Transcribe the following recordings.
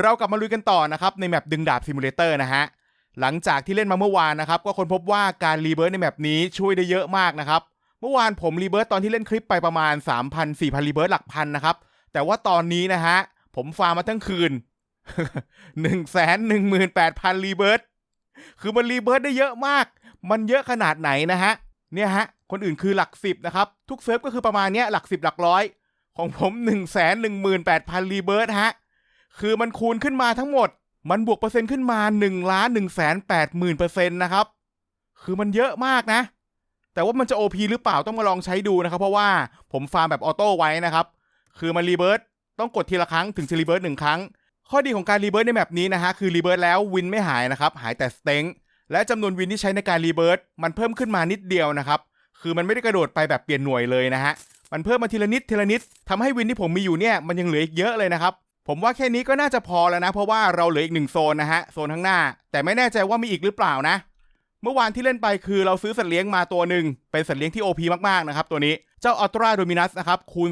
เรากลับมาลุยกันต่อนะครับในแมปดึงดาบซิมูเลเตอร์นะฮะหลังจากที่เล่นมาเมื่อวานนะครับก็ค้นพบว่าการรีเบิร์ตในแมปนี้ช่วยได้เยอะมากนะครับเมื่อวานผมรีเบิร์ตตอนที่เล่นคลิปไปประมาณ 3,000 4,000รีเบิร์ตหลักพันนะครับแต่ว่าตอนนี้นะฮะผมฟาร์มมาทั้งคืน 1 1 8 0 0 0รีเบิร์ตคือมันรีเบิร์ตได้เยอะมาก มันเยอะขนาดไหนนะฮะเนี่ยฮะคนอื่นคือหลักสิบนะครับทุกเซิร์ฟก็คือประมาณเนี้ยหลักสิบหลักร้อยของผม 1 1 8 0 0 0รีเบิร์ตฮะ คือมันคูณขึ้นมาทั้งหมด มันบวกเปอร์เซ็นต์ขึ้นมา1ล้าน1แสน8หมื่นเปอร์เซ็นต์นะครับ คือมันเยอะมากนะ แต่ว่ามันจะ OP หรือเปล่าต้องมาลองใช้ดูนะครับ เพราะว่าผมฟาร์มแบบออโต้ไว้นะครับ คือมันรีเบิร์ตต้องกดทีละครั้งถึงจะรีเบิร์ตหนึ่งครั้ง ข้อดีของการรีเบิร์ตในแมปนี้นะฮะคือรีเบิร์ตแล้ววินไม่หายนะครับ หายแต่สเต็งและจำนวนวินที่ใช้ในการรีเบิร์ตมันเพิ่มขึ้นมานิดเดียวนะครับ คือมันไม่ได้กระโดดไปแบบเปลี่ยนหน่วยเลยนะฮะ มันเพิ่มมาทีละนิดทีละนิดทำให้วินที่ผมมีอยู่เนี่ยมันยังเหลืออีกเยอะเลยนะครับ ผมว่าแค่นี้ก็น่าจะพอแล้วนะ เพราะว่าเราเหลืออีกหนึ่งโซนนะฮะโซนข้างหน้า แต่ไม่แน่ใจว่ามีอีกหรือเปล่านะ เมื่อวานที่เล่นไปคือเราซื้อสัตว์เลี้ยงมาตัวหนึ่งเป็นสัตว์เลี้ยงที่ OP มากๆนะครับตัวนี้เจ้าอัลตราโดมินัสนะครับคูณ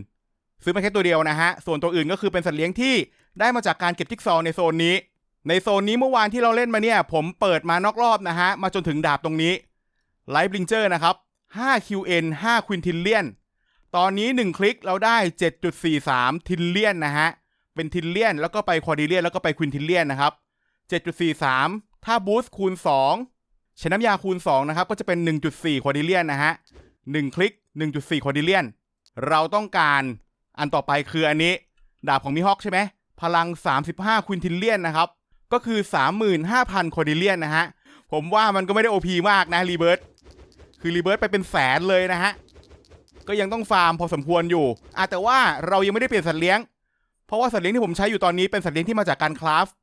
20,000 ซื้อมาแค่ตัวเดียวนะฮะส่วนตัวอื่นก็คือเป็นสัตว์เลี้ยงที่ได้มาจากการเก็บจิ๊กซอว์ในโซนนี้ ในโซนนี้เมื่อวานที่เราเล่นมาเนี่ย ผมเปิดมานอกรอบนะฮะมาจนถึงดาบตรงนี้ไลฟ์บลิงเจอร์นะครับ5 QN 5ควินทิลเลียนตอนนี้ 1 คลิกเราได้ 7.43 ทิลเลียนนะฮะ เป็นทิลเลียน แล้วก็ไปควอดิเลียน แล้วก็ไปควินทิลเลียนนะครับ 7.43 ถ้าบูสต์คูณ 2 ใช้น้ำยาคูณ 2 นะครับ ก็จะเป็น 1.4 ควอดิเลียนนะฮะ 1 คลิก 1.4 ควอดิเลียน เราต้องการอันต่อไปคืออันนี้ ดาบของมิฮอกใช่ไหม พลัง 35 ควินทิลเลียนนะครับ ก็คือ 35,000 ควอดิเลียนนะฮะ ผมว่ามันก็ไม่ได้ OP มากนะรีเบิร์ตคือรีเบิร์ตไปเป็นแสนเลยนะฮะ ก็ยังต้องฟาร์มพอสมควรอยู่อะแต่ว่าเรายังไม่ได้เปลี่ยนสัตว์เลี้ยง เพราะว่าสัตว์เลี้ยงที่ผมใช้อยู่ตอนนี้เป็นสัตว์เลี้ยงที่มาจากการคราฟต์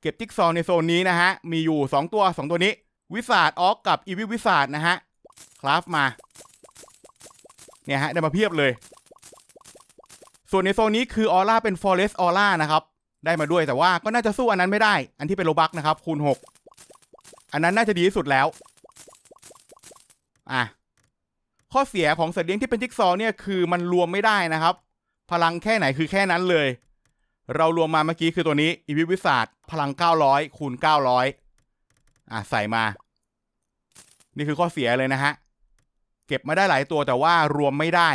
เก็บจิ๊กซอในโซนนี้นะฮะ มีอยู่ 2 ตัว 2 ตัวนี้ วิสาดออกกับอีวิวิสาดนะฮะ คราฟต์มา เนี่ยฮะ ได้มาเพียบเลย ส่วนในโซนนี้คือออร่าเป็น Forest ออร่านะครับ ได้มาด้วยแต่ว่าก็น่าจะสู้อันนั้นไม่ได้ อันที่เป็นโลบักนะครับ คูณ 6 อันนั้นน่าจะดีที่สุดแล้ว อะ ข้อเสียของสัตว์เลี้ยงที่เป็นจิ๊กซอเนี่ยคือมันรวมไม่ได้นะครับ พลังแค่ไหนคือแค่นั้นเลย เรารวมมาเมื่อกี้คือตัวนี้อีวิวิสาดพลัง 900 คูณ 900 อะ ใส่มา นี่คือข้อเสียเลยนะฮะ เก็บมาได้หลายตัวแต่ว่ารวมไม่ได้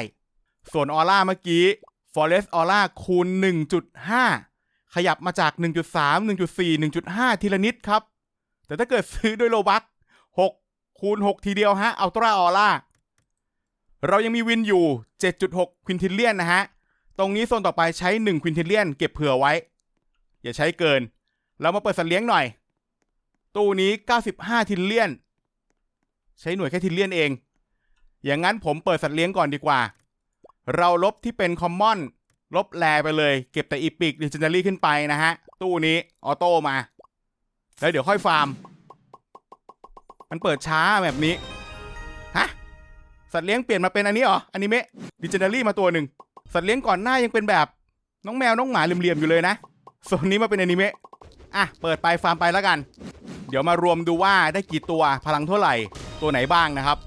ส่วนออร่าเมื่อกี้ Forest Aura คูณ 1.5 ขยับมาจาก 1.3 1.4 1.5 ทีละนิดครับ แต่ถ้าเกิดซื้อด้วยโลบัก6คูณ 6 ทีเดียวฮะอัลตร้าออร่าเรายังมีวินอยู่ 7.6 ควินทิลเลียนนะฮะ ตรงนี้โซนต่อไปใช้1ควินเทเลียนเก็บเผื่อไว้ อย่าใช้เกินเรามาเปิดสัตว์เลี้ยงหน่อย ตู้นี้ 95 ทิลเลียน ใช้หน่วยแค่ทิลเลียนเอง อย่างนั้นผมเปิดสัตว์เลี้ยงก่อนดีกว่า เราลบที่เป็นคอมมอนลบแลไปเลย เก็บแต่อีพิกดิจิทัลลี่ขึ้นไปนะฮะ ตู้นี้ออโต้มา แล้วเดี๋ยวค่อยฟาร์ม มันเปิดช้าแบบนี้ ฮะ สัตว์เลี้ยงเปลี่ยนมาเป็นอันนี้เหรออนิเมะดิจิทัลลี่มาตัวหนึ่ง สัตว์เลี้ยงก่อนหน้ายังเป็นแบบน้องแมวน้องหมาเหลี่ยมๆอยู่เลยนะส่วนนี้มาเป็นอนิเมะอะเปิดไปฟาร์มไปแล้วกัน เดี๋ยวมารวมดูว่าได้กี่ตัวพลังเท่าไหร่ตัวไหนบ้างนะครับ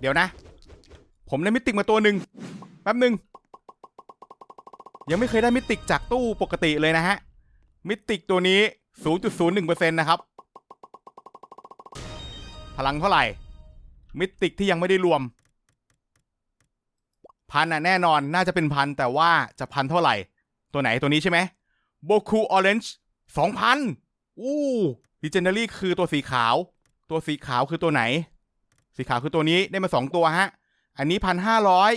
เดี๋ยวนะ ผมได้มิติกมาตัวหนึ่งแป๊บหนึ่งยังไม่เคยได้มิติกจากตู้ปกติเลยนะฮะ มิติกตัวนี้ 0.01%นะครับ ลังเท่าไหร่ มิติกที่ยังไม่ได้รวม พันอะแน่นอนน่าจะเป็นพันแต่ว่าจะพันเท่าไหร่ ตัวไหนตัวนี้ใช่ไหมโบคูออเรนจ์สองพันอู้ดิเจนเนอรี่คือตัวสีขาว ตัวสีขาวคือตัวไหน สีขาวคือตัวนี้ได้มาสองตัวฮะ อันนี้พันห้าร้อย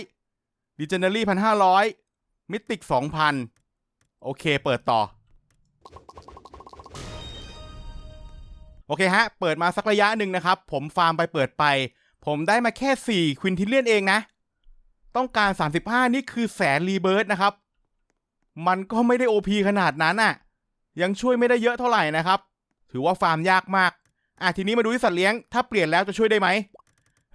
ดิเจนเนอรี่พันห้าร้อยมิติกสองพันโอเค เปิดต่อ โอเคฮะ เปิดมาสักระยะหนึ่งนะครับ ผมฟาร์มไปเปิดไป ผมได้มาแค่ 4 ควินทิลเลียนเองนะ ต้องการ 35 นี่คือแสนรีเบิร์ดนะครับ มันก็ไม่ได้ OP ขนาดนั้นอะ่ะ ยังช่วยไม่ได้เยอะเท่าไหร่นะครับ ถือว่าฟาร์มยากมาก อะทีนี้มาดูที่สัตว์เลี้ยง ถ้าเปลี่ยนแล้วจะช่วยได้ไหม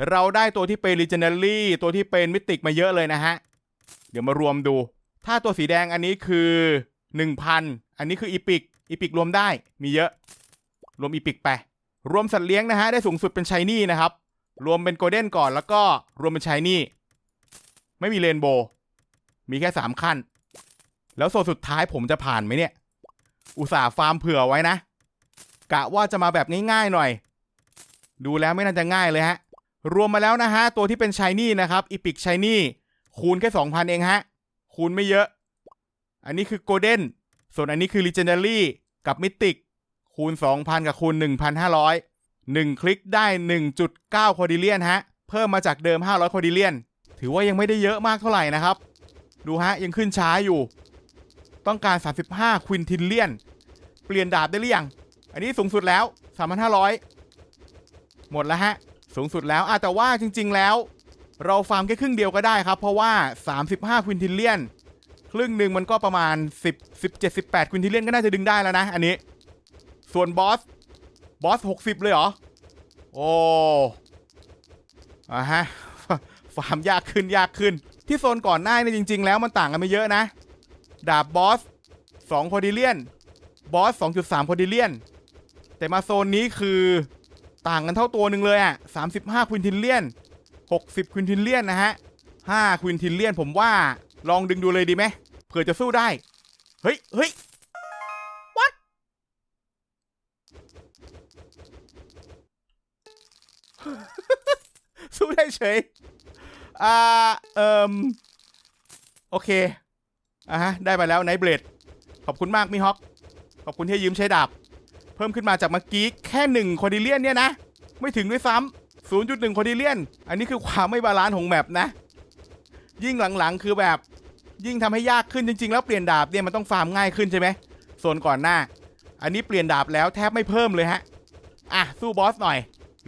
เราได้ตัวที่เป็น Legendary ตัวที่เป็นมิติกมาเยอะเลยนะฮะ เดี๋ยวมารวมดู ถ้าตัวสีแดงอันนี้คือ 1,000 อันนี้คืออีพิกอีพิกรวมได้มีเยอะ รวมอีพิกไป รวมสัตว์เลี้ยงนะฮะได้สูงสุดเป็นชายนี่นะครับ รวมเป็นโกลเด้นก่อนแล้วก็รวมเป็นชายนี่ ไม่มีเรนโบว์มีแค่สามขั้น แล้วโซนสุดท้ายผมจะผ่านไหมเนี่ย อุตส่าห์ฟาร์มเผื่อไว้นะ กะว่าจะมาแบบง่ายๆหน่อย ดูแล้วไม่น่าจะง่ายเลยฮะ รวมมาแล้วนะฮะ ตัวที่เป็นชายนี่นะครับอีพิกชายนี่คูณแค่ 2,000 เองฮะ คูณไม่เยอะ อันนี้คือโกลเด้นส่วนอันนี้คือ Legendary กับมิติก คูณ 2,000 กับคูณ 1,500 1 คลิกได้ 1.9คอดิเลียนฮะ เพิ่มมาจากเดิม 500คอดิเลียน ถือว่ายังไม่ได้เยอะมากเท่าไหร่นะครับ ดูฮะ ยังขึ้นช้าอยู่ ต้องการ 35ควินทิลเลียน เปลี่ยนดาบได้หรือยัง อันนี้สูงสุดแล้ว 3,500 หมดแล้วฮะ สูงสุดแล้วอะแต่ว่าจริง ๆ แล้ว เราฟาร์มแค่ครึ่งเดียวก็ได้ครับ เพราะว่า 35ควินทิลเลียน ครึ่งหนึ่งมันก็ประมาณ 10 17 18ควินทิลเลียนก็น่าจะดึงได้แล้วนะ อันนี้ ส่วนบอส บอส60เลยเหรอ โอ้อะฮะ ฟาร์มยากขึ้นยากขึ้น ที่โซนก่อนหน้านี่จริง ๆ แล้วมันต่างกันไม่เยอะนะ ดาบบอส2คอดิเลียน บอส2.3คอดิเลียน แต่มาโซนนี้คือต่างกันเท่าตัวหนึ่งเลยอะ35ควินทิลเลียน60ควินทิลเลียนนะฮะ5ควินทิลเลียนผมว่าลองดึงดูเลยดีไหมเผื่อจะสู้ได้ เฮ้ยเฮ้ย สู้ได้เฉย อ่า เอ่มโอเค อะฮะ ได้มาแล้วไนเบลดขอบคุณมากมิฮอก ขอบคุณที่ยืมใช้ดาบ เพิ่มขึ้นมาจากเมื่อกี้แค่หนึ่งคอดิเลียนเนี่ยนะ ไม่ถึงด้วยซ้ำ0.1คอดิเลียน อันนี้คือความไม่บาลานซ์ของแมปนะ ยิ่งหลังๆคือแบบ ยิ่งทำให้ยากขึ้นจริง ๆ แล้วเปลี่ยนดาบเนี่ยมันต้องฟาร์มง่ายขึ้นใช่ไหมโซนก่อนหน้า อันนี้เปลี่ยนดาบแล้วแทบไม่เพิ่มเลยฮะ อะ สู้บอสหน่อย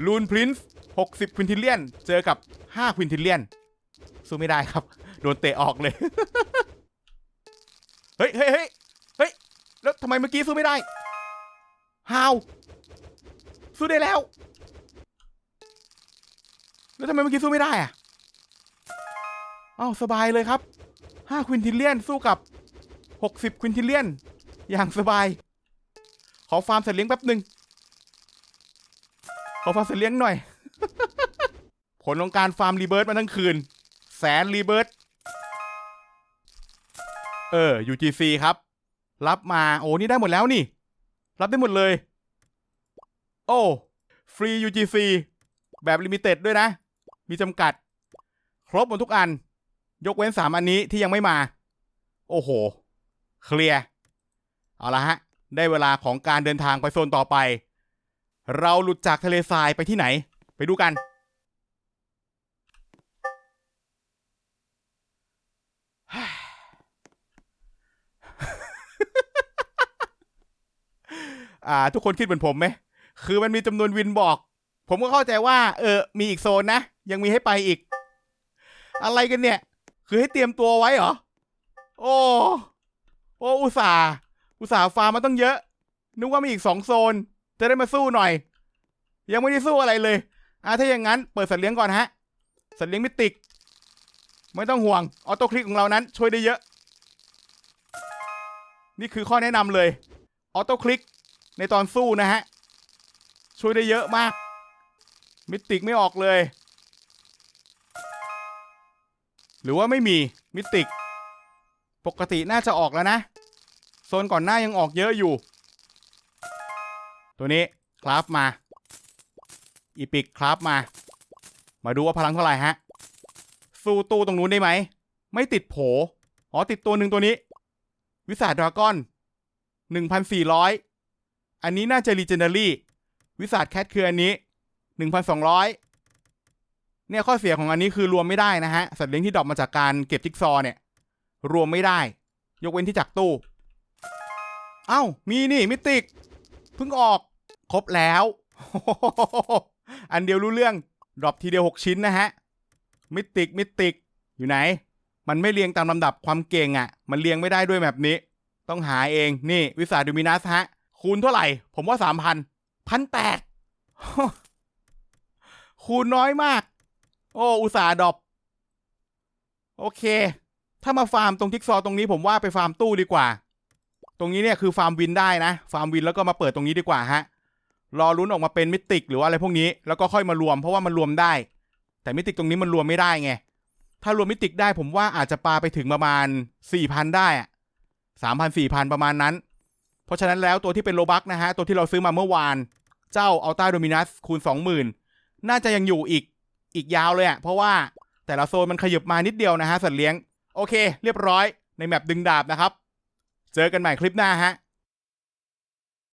ลูนพรินซ์60 ควินทิเลียน เจอกับ 5 ควินทิเลียน สู้ไม่ได้ครับ โดนเตะออกเลย เฮ้ยเฮ้ยเฮ้ยเฮ้ย แล้วทำไมเมื่อกี้สู้ไม่ได้ฮาวสู้ได้แล้ว แล้วทำไมเมื่อกี้สู้ไม่ได้อะอ้าวสบายเลยครับ 5 ควินทิเลียน สู้กับ 60 ควินทิเลียน อย่างสบาย ขอฟาร์มสัตว์เลี้ยงแป๊บหนึ่ง ขอฟาร์มสัตว์เลี้ยงหน่อย ผลของการฟาร์มรีเบิร์ตมาทั้งคืน แสนรีเบิร์ตเออ UGC ครับ รับมา โอ้ นี่ได้หมดแล้วนี่ รับได้หมดเลย โอ้ ฟรี UGC แบบลิมิเต็ดด้วยนะ มีจำกัด ครบหมดทุกอัน ยกเว้น3อันนี้ที่ยังไม่มา โอ้โห เคลียร์ เอาละฮะ ได้เวลาของการเดินทางไปโซนต่อไป เราหลุดจากทะเลทรายไปที่ไหน ไปดูกัน อ่า ทุกคนคิดเหมือนผมไหม คือมันมีจำนวนวินบอก ผมก็เข้าใจว่า เออ มีอีกโซนนะ ยังมีให้ไปอีก อะไรกันเนี่ย คือให้เตรียมตัวไว้เหรอ โอ้ โอ้ อุตส่าห์ อุตส่าห์ฟาร์มมาต้องเยอะ นึกว่ามีอีกสองโซน จะได้มาสู้หน่อย ยังไม่ได้สู้อะไรเลยอะถ้าอย่างนั้นเปิดสัตว์เลี้ยงก่อนฮะ สัตว์เลี้ยงมิติก ไม่ต้องห่วง ออโต้คลิกของเรานั้นช่วยได้เยอะ นี่คือข้อแนะนำเลย ออโต้คลิกในตอนสู้นะฮะ ช่วยได้เยอะมาก มิติกไม่ออกเลย หรือว่าไม่มีมิติก ปกติน่าจะออกแล้วนะ โซนก่อนหน้ายังออกเยอะอยู่ ตัวนี้คราฟมา อีพิกคราฟมา มาดูว่าพลังเท่าไหร่ฮะ สู้ตู้ตรงนู้นได้ไหม ไม่ติดโผอ๋อติดตัวหนึ่งตัวนี้ วิสาดราก้อน1,400อันนี้น่าจะรีเจนเนอรี่วิสาดแคทคืออันนี้1,200เนี่ยข้อเสียของอันนี้คือรวมไม่ได้นะฮะ สัตว์เลี้ยงที่ดรอปมาจากการเก็บจิ๊กซอว์เนี่ย รวมไม่ได้ ยกเว้นที่จากตู้ เอ้า มีนี่มิติกเพิ่งออก ครบแล้ว อันเดียวรู้เรื่อง ดรอปทีเดียว 6 ชิ้นนะฮะ มิติก มิติก อยู่ไหน มันไม่เรียงตามลำดับความเก่งอะ่ะ มันเรียงไม่ได้ด้วยแบบนี้ ต้องหาเอง นี่วิสาดูมินัสฮะ คูณเท่าไหร่ ผมว่าสามพัน พันแปด คูณน้อยมาก โอ้ อุตสาดรอป โอเค ถ้ามาฟาร์มตรงทิกซอตรงนี้ผมว่าไปฟาร์มตู้ดีกว่า ตรงนี้เนี่ยคือฟาร์มวินได้นะ ฟาร์มวินแล้วก็มาเปิดตรงนี้ดีกว่าฮะ รอลุ้นออกมาเป็นมิติกหรือว่าอะไรพวกนี้ แล้วก็ค่อยมารวมเพราะว่ามันรวมได้ แต่มิติกตรงนี้มันรวมไม่ได้ไง ถ้ารวมมิติกได้ผมว่าอาจจะปาไปถึงประมาณ4,000ได้อะ3,000 4,000ประมาณนั้น เพราะฉะนั้นแล้วตัวที่เป็นโลบักนะฮะ ตัวที่เราซื้อมาเมื่อวาน เจ้าอัลต้าโดมินัสคูณ20,000น่าจะยังอยู่อีกอีกยาวเลยอะเพราะว่าแต่ละโซนมันขยับมานิดเดียวนะฮะสัตว์เลี้ยง โอเค เรียบร้อยในแมปดึงดาบนะครับ เจอกันใหม่คลิปหน้าฮะ